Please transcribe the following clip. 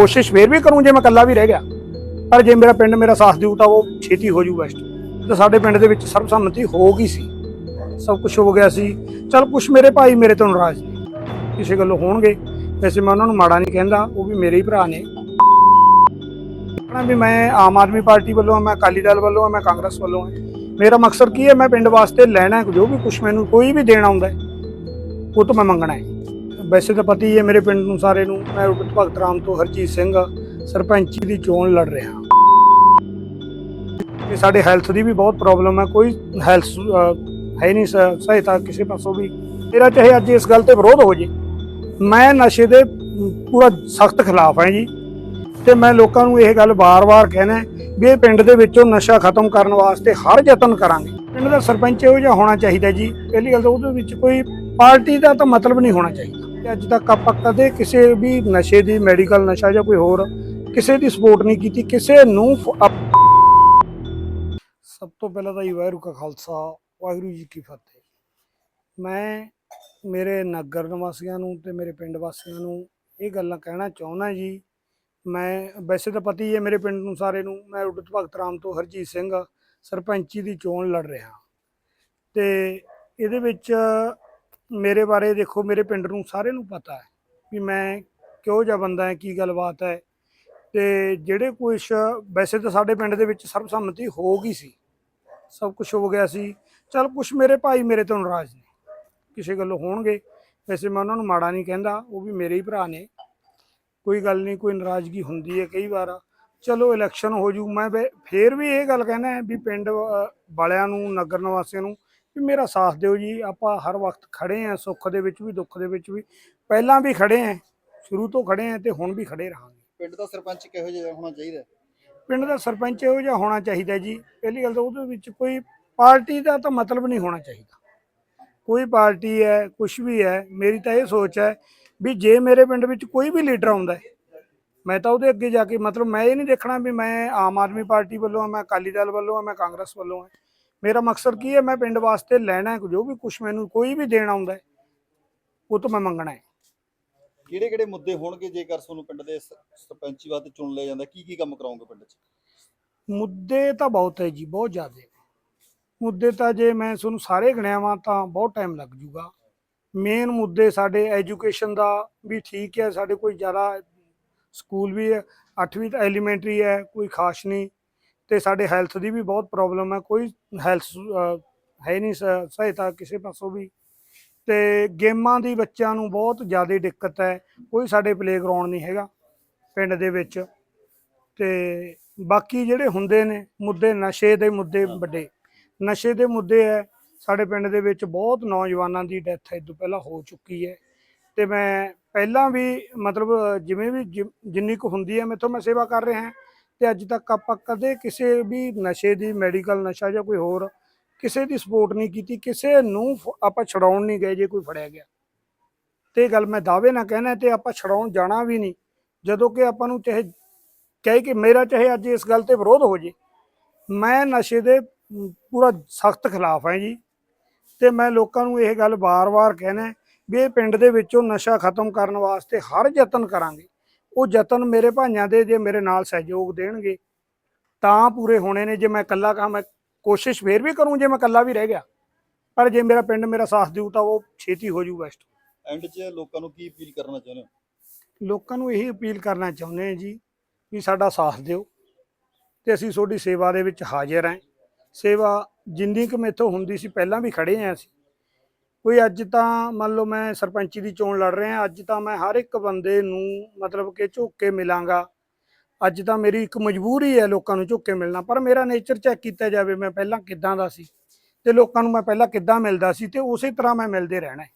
ਕੋਸ਼ਿਸ਼ ਫੇਰ ਵੀ ਕਰੂੰ ਜੇ ਮੈਂ ਇਕੱਲਾ ਵੀ ਰਹਿ ਗਿਆ। ਪਰ ਜੇ ਮੇਰਾ ਪਿੰਡ ਮੇਰਾ ਸਾਥ ਦਿਊ ਤਾਂ ਉਹ ਛੇਤੀ ਹੋ ਜੂ ਬੈਸਟ ਤੇ ਸਾਡੇ ਪਿੰਡ ਦੇ ਵਿੱਚ ਸਰਬਸੰਮਤੀ ਹੋ ਗਈ ਸੀ। ਸਭ ਕੁਝ ਹੋ ਗਿਆ ਸੀ। ਚਲ ਕੁਝ ਮੇਰੇ ਭਾਈ, ਮੇਰੇ ਤੋਂ ਨਾਰਾਜ਼ ਕਿਸੇ ਗੱਲੋਂ ਹੋਣਗੇ। ਵੈਸੇ ਮੈਂ ਉਹਨਾਂ ਨੂੰ ਮਾੜਾ ਨਹੀਂ ਕਹਿੰਦਾ, ਉਹ ਵੀ ਮੇਰੇ ਹੀ ਭਰਾ ਨੇ। ਕਹਿਣਾ ਵੀ ਮੈਂ ਆਮ ਆਦਮੀ ਪਾਰਟੀ ਵੱਲੋਂ ਮੈਂ ਅਕਾਲੀ ਦਲ ਵੱਲੋਂ ਹਾਂ ਮੈਂ ਕਾਂਗਰਸ ਵੱਲੋਂ ਹਾਂ ਮੇਰਾ ਮਕਸਦ ਕੀ ਹੈ? ਮੈਂ ਪਿੰਡ ਵਾਸਤੇ ਲੈਣਾ ਜੋ ਵੀ ਕੁਝ ਮੈਨੂੰ ਕੋਈ ਵੀ ਦੇਣ ਆਉਂਦਾ ਉਹ ਤੋਂ ਮੈਂ ਮੰਗਣਾ ਹੈ। ਵੈਸੇ ਤਾਂ ਪਤਾ ਹੀ ਹੈ ਮੇਰੇ ਪਿੰਡ ਨੂੰ ਸਾਰੇ ਨੂੰ, ਮੈਂ ਰੂਪਤ ਭਗਤ ਰਾਮ ਤੋਂ ਹਰਜੀਤ ਸਿੰਘ ਸਰਪੰਚੀ ਦੀ ਚੋਣ ਲੜ ਰਿਹਾ ਹਾਂ। ਸਾਡੇ ਹੈਲਥ ਦੀ ਵੀ ਬਹੁਤ ਪ੍ਰੋਬਲਮ ਹੈ ਕੋਈ ਹੈਲਥ ਹੈ ਨਹੀਂ ਸ- ਸਹਾਇਤਾ ਕਿਸੇ ਪਾਸੋਂ ਵੀ। ਮੇਰਾ ਚਾਹੇ ਅੱਜ ਇਸ ਗੱਲ ਤੇ ਵਿਰੋਧ ਹੋ ਜੇ, ਮੈਂ ਨਸ਼ੇ ਦੇ ਪੂਰਾ ਸਖਤ ਖਿਲਾਫ ਹਾਂ ਜੀ। ਤੇ ਮੈਂ ਲੋਕਾਂ ਨੂੰ ਇਹ ਗੱਲ ਬਾਰ-ਬਾਰ ਕਹਿਣਾ ਵੀ ਇਹ ਪਿੰਡ ਦੇ ਵਿੱਚੋਂ ਨਸ਼ਾ ਖਤਮ ਕਰਨ ਵਾਸਤੇ ਹਰ ਯਤਨ ਕਰਾਂਗੇ। ਪਿੰਡ ਦਾ ਸਰਪੰਚ ਇਹੋ ਜਿਹਾ ਹੋਣਾ ਚਾਹੀਦਾ ਜੀ। ਪਹਿਲੀ ਗੱਲ ਤਾਂ ਉਹਦੇ ਵਿੱਚ ਕੋਈ ਪਾਰਟੀ ਦਾ ਤਾਂ ਮਤਲਬ ਨਹੀਂ ਹੋਣਾ ਚਾਹੀਦਾ। ਅੱਜ ਤੱਕ ਆਪਾਂ ਕਦੇ ਕਿਸੇ ਵੀ ਨਸ਼ੇ ਦੀ ਮੈਡੀਕਲ ਨਸ਼ਾ ਜਾਂ ਕੋਈ ਹੋਰ ਕਿਸੇ ਦੀ ਸਪੋਰਟ ਨਹੀਂ ਕੀਤੀ, ਕਿਸੇ ਨੂੰ ਫ- ਸਭ ਤੋਂ ਪਹਿਲਾਂ ਤਾਂ ਜੀ ਵਾਹਿਗੁਰੂ ਕਾ ਖਾਲਸਾ, ਵਾਹਿਗੁਰੂ ਜੀ ਕੀ ਫਤਿਹ। ਮੈਂ ਮੇਰੇ ਨਗਰ ਨਿਵਾਸੀਆਂ ਨੂੰ ਤੇ ਮੇਰੇ ਪਿੰਡ ਵਾਸੀਆਂ ਨੂੰ ਇਹ ਗੱਲਾਂ ਕਹਿਣਾ ਚਾਹੁੰਦਾ ਜੀ। ਮੈਂ, ਵੈਸੇ ਤਾਂ ਪਤਾ ਹੀ ਹੈ ਮੇਰੇ ਪਿੰਡ ਨੂੰ ਸਾਰੇ ਨੂੰ, ਮੈਂ ਉਡਤ ਭਗਤ ਰਾਮ ਤੋਂ ਹਰਜੀਤ ਸਿੰਘ, ਸਰਪੰਚੀ ਦੀ ਚੋਣ ਲੜ ਰਿਹਾ। ਤੇ ਇਹਦੇ ਵਿੱਚ ਮੇਰੇ ਬਾਰੇ ਦੇਖੋ, ਮੇਰੇ ਪਿੰਡ ਨੂੰ ਸਾਰੇ ਨੂੰ ਪਤਾ ਹੈ ਵੀ ਮੈਂ ਕਿਹੋ ਜਿਹਾ ਬੰਦਾ ਹੈ, ਕੀ ਗੱਲਬਾਤ ਹੈ। ਤੇ ਜਿਹੜੇ ਕੁਛ ਵੈਸੇ ਤਾਂ ਸਾਡੇ ਪਿੰਡ ਦੇ ਵਿੱਚ ਸਰਬਸੰਮਤੀ ਹੋ ਗਈ ਸੀ। ਸਭ ਕੁਝ ਹੋ ਗਿਆ ਸੀ। ਚਲ ਕੁਛ ਮੇਰੇ ਭਾਈ ਮੇਰੇ ਤੋਂ ਨਾਰਾਜ਼ ਨੇ। ਕਿਸੇ ਗੱਲੋਂ ਹੋਣਗੇ। ਵੈਸੇ ਮੈਂ ਉਹਨਾਂ ਨੂੰ ਮਾੜਾ ਨਹੀਂ ਕਹਿੰਦਾ, ਉਹ ਵੀ ਮੇਰੇ ਹੀ ਭਰਾ ਨੇ। ਕੋਈ ਗੱਲ ਨਹੀਂ, ਕੋਈ ਨਾਰਾਜ਼ਗੀ ਹੁੰਦੀ ਹੈ ਕਈ ਵਾਰ। ਚਲੋ ਇਲੈਕਸ਼ਨ ਹੋ ਜੂ, ਮੈਂ ਵੇ- ਫੇਰ ਵੀ ਇਹ ਗੱਲ ਕਹਿਣਾ ਵੀ ਪਿੰਡ ਵਾਲਿਆਂ ਨੂੰ, ਨਗਰ ਨਿਵਾਸੀਆਂ ਨੂੰ ਵੀ ਮੇਰਾ ਸਾਥ ਦਿਓ ਜੀ ਆਪਾਂ ਹਰ ਵਕਤ ਖੜੇ ਆਂ ਸੁੱਖ ਦੇ ਵਿੱਚ ਵੀ ਦੁੱਖ ਦੇ ਵਿੱਚ ਵੀ। ਪਹਿਲਾਂ ਵੀ ਖੜੇ ਆਂ ਸ਼ੁਰੂ ਤੋਂ ਖੜੇ ਆਂ ਤੇ ਹੁਣ ਵੀ ਖੜੇ ਰਹਾਂਗੇ। ਪਿੰਡ ਦਾ ਸਰਪੰਚ ਕਿਹੋ ਜਿਹਾ ਹੋਣਾ ਚਾਹੀਦਾ ਪਿੰਡ ਦਾ ਸਰਪੰਚ ਇਹੋ ਜਿਹਾ ਹੋਣਾ ਚਾਹੀਦਾ ਜੀ। ਪਹਿਲੀ ਗੱਲ ਤਾਂ ਉਹਦੇ ਵਿੱਚ ਕੋਈ ਪਾਰਟੀ ਦਾ ਤਾਂ ਮਤਲਬ ਨਹੀਂ ਹੋਣਾ ਚਾਹੀਦਾ। ਕੋਈ ਪਾਰਟੀ ਹੈ ਕੁਝ ਵੀ ਹੈ ਮੇਰੀ ਤਾਂ ਇਹ ਸੋਚ ਹੈ ਵੀ ਜੇ ਮੇਰੇ ਪਿੰਡ ਵਿੱਚ ਕੋਈ ਵੀ ਲੀਡਰ ਆਉਂਦਾ ਹੈ ਮੈਂ ਤਾਂ ਉਹਦੇ ਅੱਗੇ ਜਾ ਕੇ ਮਤਲਬ ਮੈਂ ਇਹ ਨਹੀਂ ਦੇਖਣਾ ਵੀ ਮੈਂ ਆਮ ਆਦਮੀ ਪਾਰਟੀ ਵੱਲੋਂ ਹਾਂ ਮੈਂ ਅਕਾਲੀ ਦਲ ਵੱਲੋਂ ਹਾਂ ਮੈਂ ਕਾਂਗਰਸ ਵੱਲੋਂ ਹਾਂ ਮੇਰਾ ਮਕਸਦ ਕੀ ਹੈ? ਮੈਂ ਪਿੰਡ ਵਾਸਤੇ ਲੈਣਾ ਹੈ ਜੋ ਵੀ ਕੁਝ ਮੈਨੂੰ ਕੋਈ ਵੀ ਦੇਣ ਆਉਂਦਾ ਹੈ ਉਹ ਤੋਂ ਮੈਂ ਮੰਗਣਾ ਹੈ। ਕਿਹੜੇ ਕਿਹੜੇ ਮੁੱਦੇ ਹੋਣਗੇ ਜੇਕਰ ਤੁਹਾਨੂੰ ਪਿੰਡ ਦੇ ਸਰਪੰਚੀ ਵਾਸਤੇ ਚੁਣ ਲਿਆ ਜਾਂਦਾ ਕੀ ਕੀ ਕੰਮ ਕਰਾਉਂਗੇ ਪਿੰਡ 'ਚ? ਮੁੱਦੇ ਤਾਂ ਬਹੁਤ ਹੈ ਜੀ ਬਹੁਤ ਜ਼ਿਆਦੇ ਮੁੱਦੇ ਤਾਂ ਜੇ ਮੈਂ ਤੁਹਾਨੂੰ ਸਾਰੇ ਗਿਣਿਆਵਾਂ ਤਾਂ ਬਹੁਤ ਟਾਈਮ ਲੱਗ ਜੂਗਾ। ਮੇਨ ਮੁੱਦੇ ਸਾਡੇ ਐਜੂਕੇਸ਼ਨ ਦਾ ਵੀ ਠੀਕ ਹੈ ਸਾਡੇ ਕੋਈ ਜ਼ਿਆਦਾ ਸਕੂਲ ਵੀ ਹੈ 8ਵੀਂ ਤਾਂ ਐਲੀਮੈਂਟਰੀ ਹੈ ਕੋਈ ਖਾਸ ਨਹੀਂ। ਤੇ ਸਾਡੇ ਹੈਲਥ ਦੀ ਵੀ ਬਹੁਤ ਪ੍ਰੋਬਲਮ ਹੈ ਕੋਈ ਹੈਲਥ ਹੈ ਨਹੀਂ ਸ- ਸਹਾਇਤਾ ਕਿਸੇ ਪਾਸੋਂ ਵੀ। ਤੇ ਗੇਮਾਂ ਦੀ ਬੱਚਿਆਂ ਨੂੰ ਬਹੁਤ ਜ਼ਿਆਦਾ ਦਿੱਕਤ ਹੈ, ਕੋਈ ਸਾਡੇ ਪਲੇਗਰਾਉਂਡ ਨਹੀਂ ਹੈਗਾ ਪਿੰਡ ਦੇ ਵਿੱਚ। ਤੇ ਬਾਕੀ ਜਿਹੜੇ ਹੁੰਦੇ ਨੇ ਮੁੱਦੇ, ਨਸ਼ੇ ਦੇ ਮੁੱਦੇ ਵੱਡੇ। ਨਸ਼ੇ ਦੇ ਮੁੱਦੇ ਹੈ, ਸਾਡੇ ਪਿੰਡ ਦੇ ਵਿੱਚ ਬਹੁਤ ਨੌਜਵਾਨਾਂ ਦੀ ਡੈਥ ਇਹ ਤੋਂ ਪਹਿਲਾਂ ਹੋ ਚੁੱਕੀ ਹੈ। ਤੇ ਮੈਂ ਪਹਿਲਾਂ ਵੀ ਮਤਲਬ ਜਿਵੇਂ ਵੀ ਜਿ- ਜਿੰਨੀ ਕੁ ਹੁੰਦੀ ਹੈ, ਮੇਥੋਂ ਮੈਂ ਸੇਵਾ ਕਰ ਰਿਹਾ ਹਾਂ। ਤੇ ਅੱਜ ਤੱਕ ਆਪਾਂ ਕਦੇ ਕਿਸੇ ਵੀ ਨਸ਼ੇ ਦੀ ਮੈਡੀਕਲ ਨਸ਼ਾ ਜਾਂ ਕੋਈ ਹੋਰ ਕਿਸੇ ਦੀ ਸਪੋਰਟ ਨਹੀਂ ਕੀਤੀ, ਕਿਸੇ ਨੂੰ ਫ- ਆਪਾਂ ਛਡਾਉਣ ਨਹੀਂ ਗਏ ਜੇ ਕੋਈ ਫੜਿਆ ਗਿਆ। ਤੇ ਇਹ ਗੱਲ ਮੈਂ ਦਾਅਵੇ ਨਾਲ ਕਹਿਣਾ ਤੇ ਆਪਾਂ ਛਡਾਉਣ ਜਾਣਾ ਵੀ ਨਹੀਂ, ਜਦੋਂ ਕਿ ਆਪਾਂ ਨੂੰ ਚਾਹੇ ਕਹੇ ਕਿ ਮੇਰਾ ਚਾਹੇ ਅੱਜ ਇਸ ਗੱਲ ਤੇ ਵਿਰੋਧ ਹੋ ਜੇ। ਮੈਂ ਨਸ਼ੇ ਦੇ ਪੂਰਾ ਸਖਤ ਖਿਲਾਫ ਹਾਂ ਜੀ। ਤੇ ਮੈਂ ਲੋਕਾਂ ਨੂੰ ਇਹ ਗੱਲ ਵਾਰ ਵਾਰ ਕਹਿਣਾ ਵੀ ਇਹ ਪਿੰਡ ਦੇ ਵਿੱਚੋਂ ਨਸ਼ਾ ਖਤਮ ਕਰਨ ਵਾਸਤੇ ਹਰ ਯਤਨ ਕਰਾਂਗੇ। ਉਹ ਯਤਨ ਮੇਰੇ ਭਾਈਆਂ ਦੇ ਜੇ ਮੇਰੇ ਨਾਲ ਸਹਿਯੋਗ ਦੇਣਗੇ ਤਾਂ ਪੂਰੇ ਹੋਣੇ ਨੇ। ਜੇ ਮੈਂ ਇਕੱਲਾ ਕਹਾਂ ਮੈਂ ਕੋਸ਼ਿਸ਼ ਫੇਰ ਵੀ ਕਰੂੰ ਜੇ ਮੈਂ ਇਕੱਲਾ ਵੀ ਰਹਿ ਗਿਆ। ਪਰ ਜੇ ਮੇਰਾ ਪਿੰਡ ਮੇਰਾ ਸਾਥ ਦਿਊ ਤਾਂ ਉਹ ਛੇਤੀ ਹੋ ਜੂ ਬੈਸਟ ਐਂਡ 'ਚ ਲੋਕਾਂ ਨੂੰ ਕੀ ਅਪੀਲ ਕਰਨਾ ਚਾਹੁੰਦੇ ਹੋ? ਲੋਕਾਂ ਨੂੰ ਇਹੀ ਅਪੀਲ ਕਰਨਾ ਚਾਹੁੰਦੇ ਹਾਂ ਜੀ ਵੀ ਸਾਡਾ ਸਾਥ ਦਿਓ ਤੇ ਅਸੀਂ ਤੁਹਾਡੀ ਸੇਵਾ ਦੇ ਵਿੱਚ ਹਾਜ਼ਰ ਹਾਂ। ਸੇਵਾ ਜਿੰਨੀ ਕੁ ਮੇਥੋਂ ਹੁੰਦੀ ਸੀ ਪਹਿਲਾਂ ਵੀ ਖੜੇ ਹਾਂ ਅਸੀਂ। ਕੋਈ ਅੱਜ ਤਾਂ ਮੰਨ ਲਓ ਮੈਂ ਸਰਪੰਚੀ ਦੀ ਚੋਣ ਲੜ ਰਿਹਾ, ਅੱਜ ਤਾਂ ਮੈਂ ਹਰ ਇੱਕ ਬੰਦੇ ਨੂੰ ਮਤਲਬ ਕਿ ਝੁੱਕ ਕੇ ਮਿਲਾਂਗਾ। ਅੱਜ ਤਾਂ ਮੇਰੀ ਇੱਕ ਮਜਬੂਰੀ ਹੈ ਲੋਕਾਂ ਨੂੰ ਝੁੱਕ ਕੇ ਮਿਲਣਾ, ਪਰ ਮੇਰਾ ਨੇਚਰ ਚੈੱਕ ਕੀਤਾ ਜਾਵੇ ਮੈਂ ਪਹਿਲਾਂ ਕਿੱਦਾਂ ਦਾ ਸੀ ਤੇ ਲੋਕਾਂ ਨੂੰ ਮੈਂ ਪਹਿਲਾਂ ਕਿੱਦਾਂ ਮਿਲਦਾ ਸੀ ਤੇ ਉਸੇ ਤਰ੍ਹਾਂ ਮੈਂ ਮਿਲਦੇ ਰਹਿਣਾ ਹੈ।